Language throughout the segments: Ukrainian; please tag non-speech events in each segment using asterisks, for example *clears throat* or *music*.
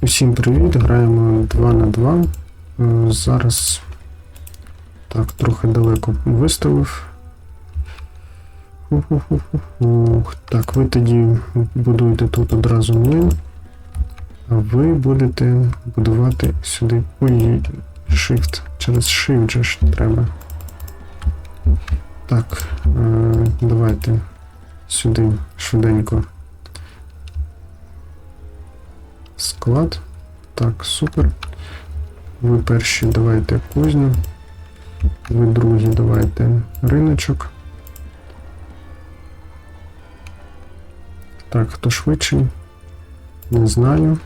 Усім привіт, граємо 2 на 2. Е, Зараз так, трохи далеко виставив. Так, ви тоді будуєте тут одразу млин, а ви будете будувати сюди. Ой, Shift. Через Shift же ж треба. Так, е, давайте сюди швиденько. Склад. Так, супер. Ви перші давайте кузню. Ви другі давайте риночок. Так, хто швидший? Не знаю.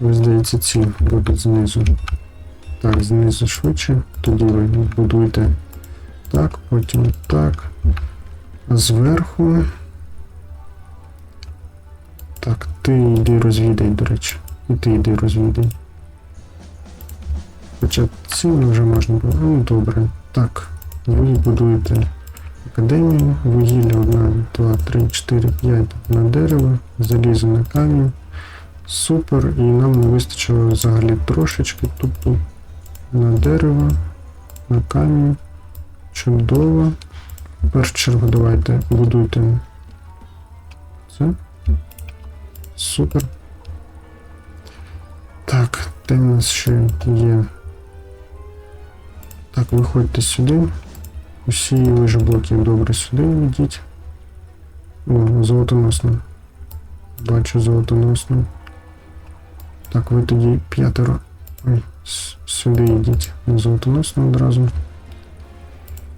Ви, здається, ці будуть знизу. Так, знизу швидше. Тоді ви будуєте так, потім так. Зверху. Так, ти йди розвідай, до речі. І ти йди розвідай. Хоча цим вже можна було. Ну, добре. Так, ви будуєте академію, вугілля 1, 2, 3, 4, 5 на дерево, залізо на камінь. Супер, і нам не вистачило взагалі трошечки, тобто на дерево, на камінь. Чудово. В першу чергу давайте будуйте це. Супер. Так, де в нас ще є? Так, виходьте сюди. Усі лежаблоки добре сюди йдіть. О, золотоносно. Бачу золотоносно. Так, ви тоді п'ятеро. Ой, с- сюди йдіть на золотоносно одразу.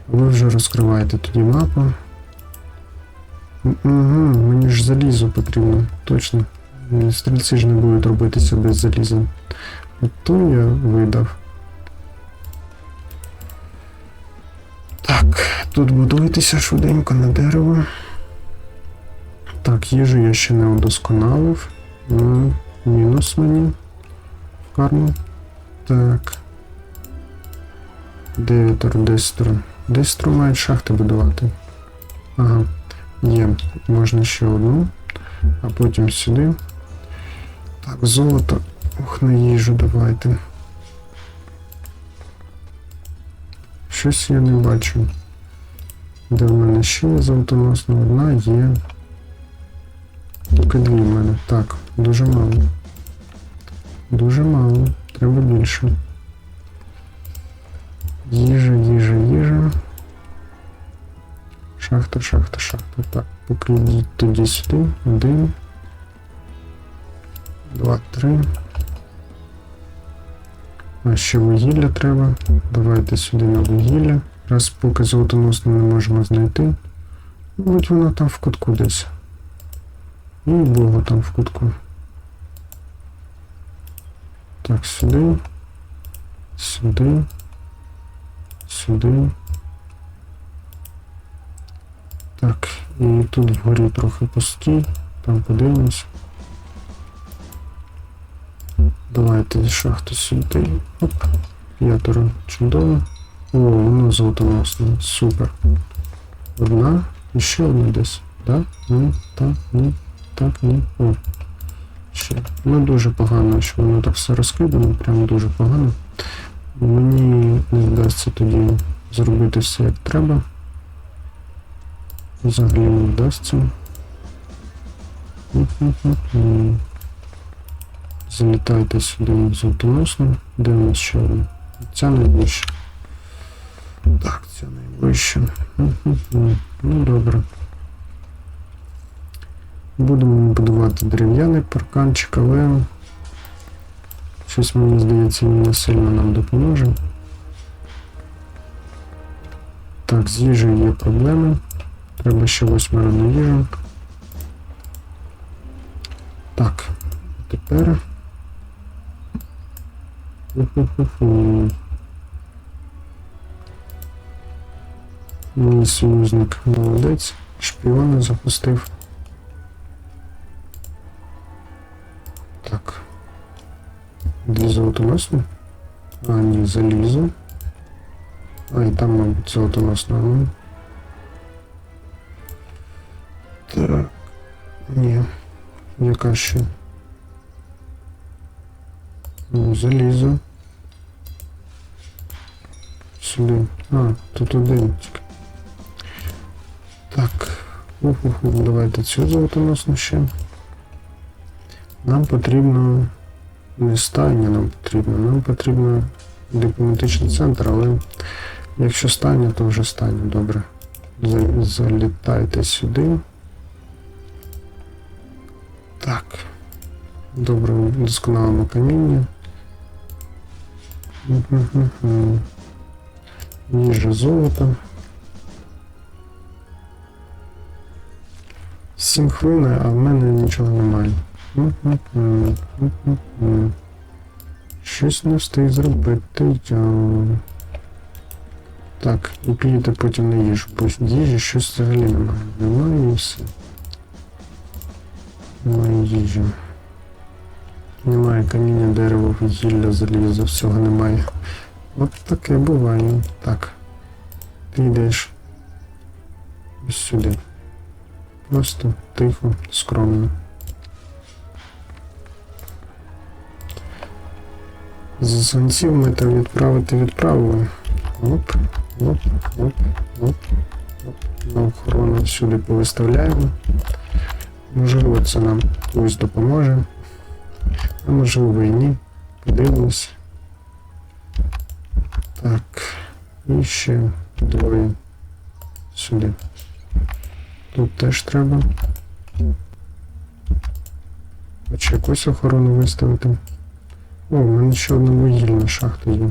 Ви вже розкриваєте тоді мапу. Угу, мені ж залізо потрібно, точно. Стрільці ж не будуть робитися без заліза. То я видав. Так, тут будуйтеся швиденько на дерево. Так, їжу я ще не удосконалив. М, Мінус мені. Карму. Так. Дев'ятеро, десятеро. Десятеро мають шахти будувати. Ага. Є. Можна ще одну. А потім сюди. Так, золото. Ох, на їжу давайте. Щось я не бачу. Де в мене ще є золотоносна? Одна є. Поки дві в мене. Так, дуже мало. Дуже мало. Треба більше. Їжа, їжа, їжа. Шахта, шахта, шахта. Так, поки йдіть тоді сюди. Один. Два, три. А ще вугілля треба. Давайте сюди на вугілля. Раз поки золотоносну не можемо знайти. Мабуть, воно там в кутку десь. І Богу там в кутку. Так, сюди. Сюди. Сюди. Так, і тут вгорі трохи пустій. Там подивимось. Давайте шахту сюди. Оп. П'ятеро. Чудово. О, воно золотоносно. Супер. Одна. І ще одна десь. Да? Ні, так, ні, так, ні. О. Ще. Ну дуже погано, що воно так все розкидано, прям дуже погано. Мені не вдасться тоді зробити все як треба. Взагалі не вдасться. Залітайте сюди на золотоносну. Де у нас ще одна? Ця найближча. Так, ця найближча. Ну добре. Будемо будувати дерев'яний парканчик, але щось мені здається, не сильно нам допоможе. Так, з їжею є проблеми. Треба ще восьмеро на їжу. Так, тепер. Мій союзник молодець, шпіони запустив. Так. Для золотоносну? А, ні, залізо. А, і там, мабуть, золотоносна. Яка ще? Ну, Залізо. Сюди. А, тут один. Так. Уху, давайте цю золотоносну ще. Нам потрібно не стайня нам потрібно, нам потрібно дипломатичний центр, але якщо стайня, то вже стайня, добре. Залітайте сюди. Так. Добре, досконалимо каміння. Мгм-гм-гм. Золото. Сім хвилин, а в мене нічого немає. Щось не встиг зробити. Так, і підете потім на їжу, бо їжі щось взагалі немає. Немає і все. Немає їжі. Немає каміння, дерева, вугілля, заліза, всього немає. От таке буває. Так. Ти йдеш ось сюди. Просто тихо, скромно. Засланців ми там відправити відправили. Оп, оп, оп, оп, оп. На охорону сюди повиставляємо. Можливо, це нам хтось допоможе. А можливо і ні. Подивимось. Так. І ще двоє сюди. Тут теж треба. Хоч якусь охорону виставити. О, в мене ще одна вугільна шахта є.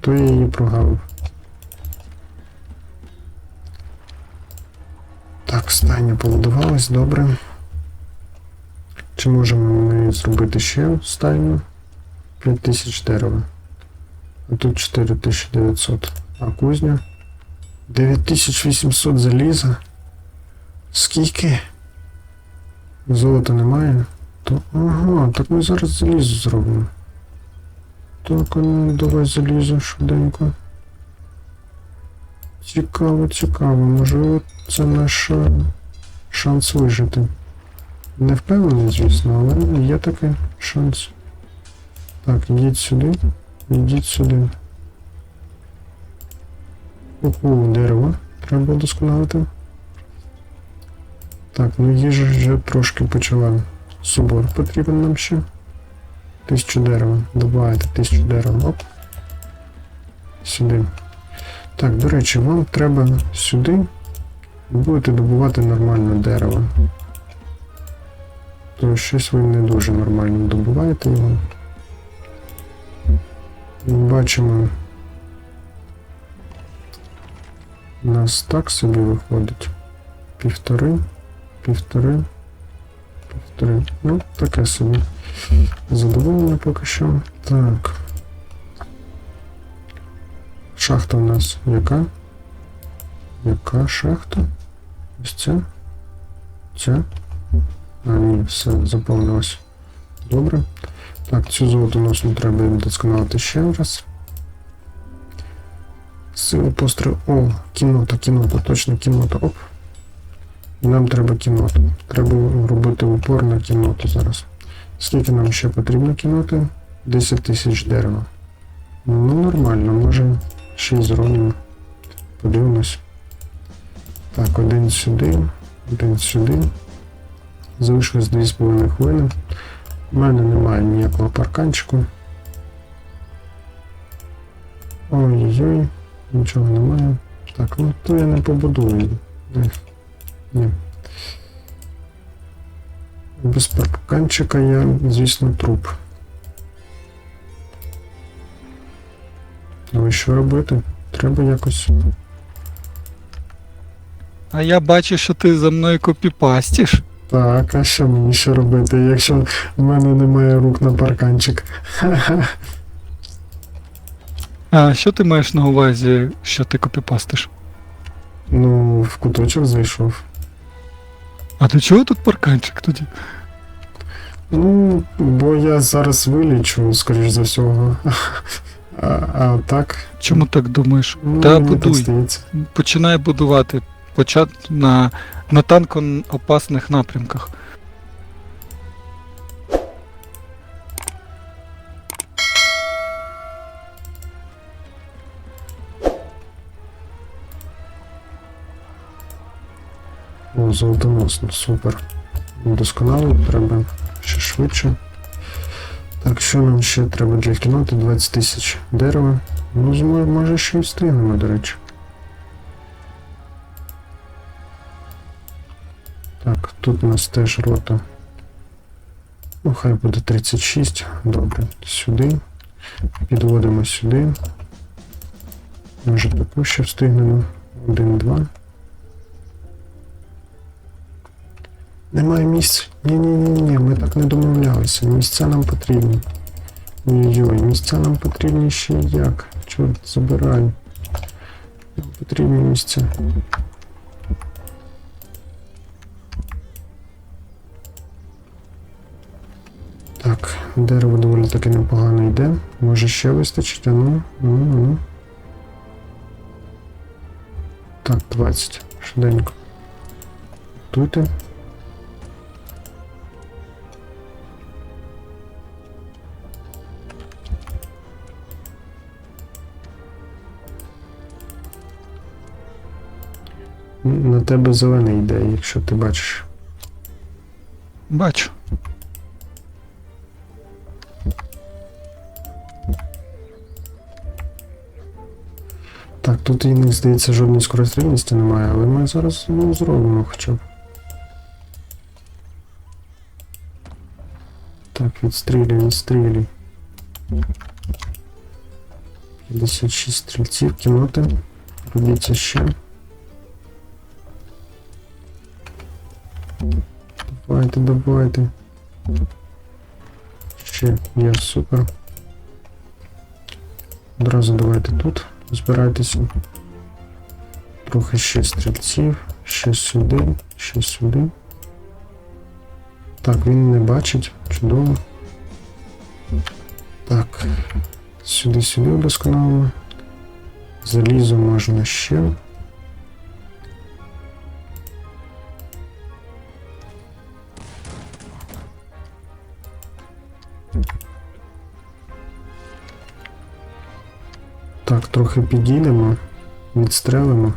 То я її прогавив. Так, стайня побудувалась, добре. Чи можемо ми зробити ще стайню? 5000 дерева. А тут 4900. А кузня? 9800 заліза. Скільки? Золота немає? То ага, так ми зараз залізо зробимо. Так, ну давай залізо швиденько. Цікаво, цікаво. Можливо, це наш е, шанс вижити. Не впевнений, звісно, але є такий шанс. Так, йдіть сюди. Йдіть сюди. Ого, дерево. Треба удосконалити. Так, ну їжа вже трошки почала. Собор потрібен нам ще. Тисячу дерева. Добавайте тисячу дерева. Оп. Сюди. Так, до речі, вам треба сюди. Будете добувати нормальне дерево. То щось ви не дуже нормально добуваєте його. Бачимо. У нас так собі виходить. Півтори, півтори, півтори. Ну, таке собі. Задоволення поки що. Так. Шахта у нас яка? Яка шахта? Ось ця? Ця? А, ні, все, заповнилось. Добре. Так, цю золотоносну треба досконалити ще раз. Сила постріл. О, кінота, кінота, точно кінота. Оп. Нам треба кіноту. Треба робити упор на кіноту зараз. Скільки нам ще потрібно кіноти? 10 тисяч дерева. Ну, нормально, може ще й зробимо. Подивимось. Так, один сюди, один сюди. Залишилось 2,5 хвилини. У мене немає ніякого парканчику. Ой-ой-ой, нічого немає. Так, ну то я не побудую. Ні. Без парканчика я, звісно, труп. Але що робити? Треба якось. А я бачу, що ти за мною копіпастиш. Так, а що мені ще робити, якщо в мене немає рук на парканчик? *laughs* А що ти маєш на увазі, що ти копіпастиш? Ну, в куточок зайшов. А до чого тут парканчик тоді? Ну, бо я зараз вилічу, скоріш за всього. *laughs* А, а так. Чому так думаєш? Ну, Та мені так будуй. Починай будувати. Почат на, на танко опасних напрямках. О, золотоносно, супер. Досконало, треба ще швидше. Так, що нам ще треба для кіноти? 20 тисяч дерева. Ну, може ще й встигнемо, до речі. Так, тут у нас теж рота. Ну, хай буде 36. Добре. Сюди. Підводимо сюди. Може таку ще встигнемо. Один, два. Немає місць. Ні-ні-ні, ми так не домовлялися. Місця нам потрібні. Ой-ой, місця нам потрібні ще як. Чорт, забирай. Нам потрібні місця. Так, дерево доволі таки непогано йде. Може ще вистачить, а ну, ну, ну. Так, 20. Швиденько. Туйте. На тебе зелений йде, якщо ти бачиш. Бачу. Так, тут і не здається жодної скорострільності немає, але ми зараз ну, зробимо хоча б. Так, відстрілюй, відстрілюй. 56 стрільців, кіноти. Робіться ще. Давайте, давайте. Ще є супер. Одразу давайте тут. Збирайтеся. Трохи ще стрільців, ще сюди, ще сюди. Так, він не бачить. Чудово. Так. Сюди, сюди удосконалимо. Залізо можна ще. Так, трохи підійдемо, відстрелимо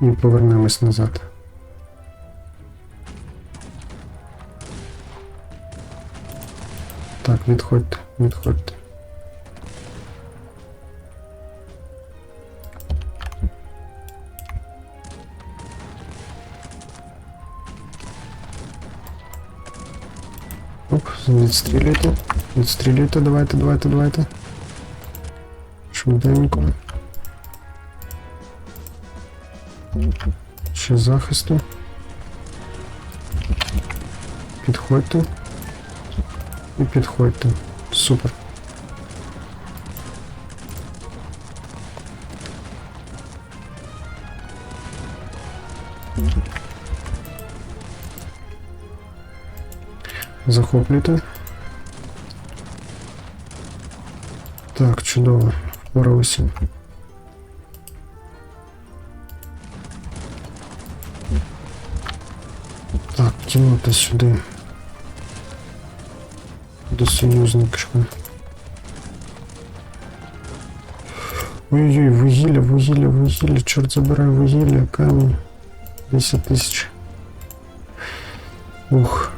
і повернемось назад. Так, відходьте, відходьте. Оп, відстрілюйте, відстрілюйте, давайте, давайте, давайте. Швиденько. Ще захисту. Підходьте. І підходьте. Супер. Захоплюйте. Так, чудово. Впоралися. Так, кинути сюди. До союзничка. Ой-ой, вугілля, вугілля, вугілля, чорт забирай вугілля, камінь. 10 тисяч. Ух.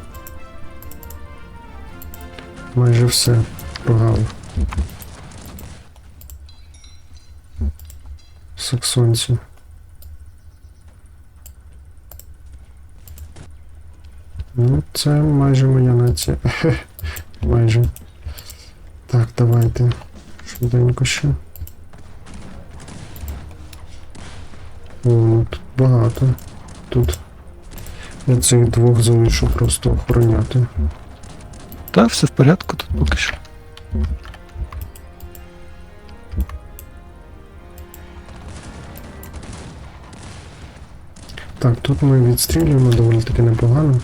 Майже все прогавив. Саксонці. Ну, це майже моя нація. *laughs* майже. Так, давайте. Швиденько ще. О, тут багато. Тут. Я цих двох залишу просто охороняти. Та, все в порядку тут поки що. Так, тут ми відстрілюємо доволі таки непогано.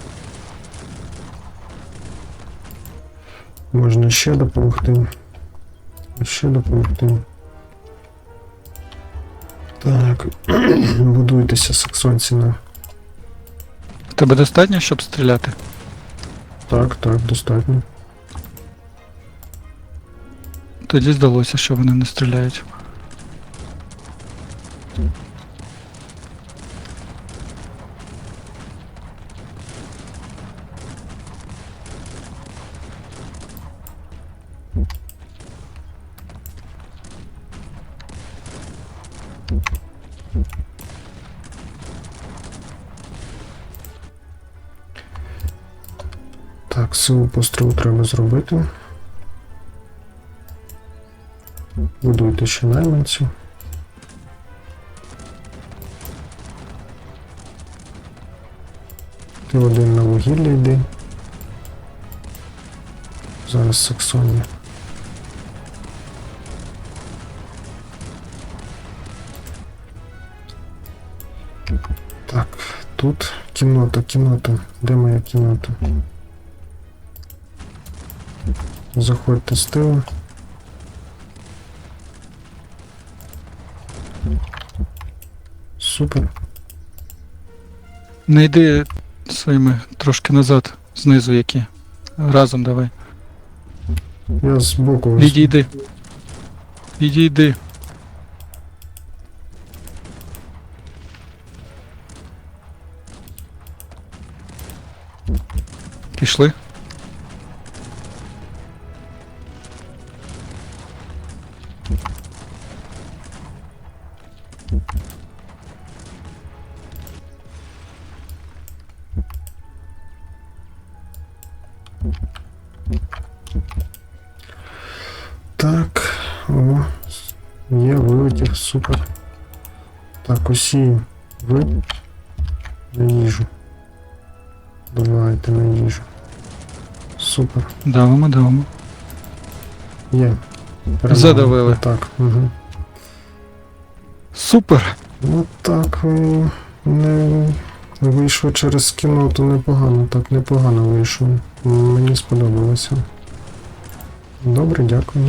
Можна ще допомогти. Ще допомогти. Так, *clears throat* будуйтеся саксонці на. Тебе достатньо, щоб стріляти? Так, так, достатньо. Тоді здалося, що вони не стріляють. Силу пострілу треба зробити. Будуйте ще найманців. Ти один на вугілля йди. Зараз Саксонія. Так, тут кімната, кімната. Де моя кімната? Заходьте з тилу. Супер. Не йди своїми трошки назад, знизу які. Разом давай. Я збоку. Відійди. Відійди. Пішли. Так, о, є вилетів, супер. Так, усі ви на їжу. Давайте на їжу. Супер. Давимо, давимо. Є. Перемога. Задавили. Так, угу. Супер! Ну так, е, не вийшло через кімнату непогано, так непогано вийшло. Мені сподобалося. Добре, дякую.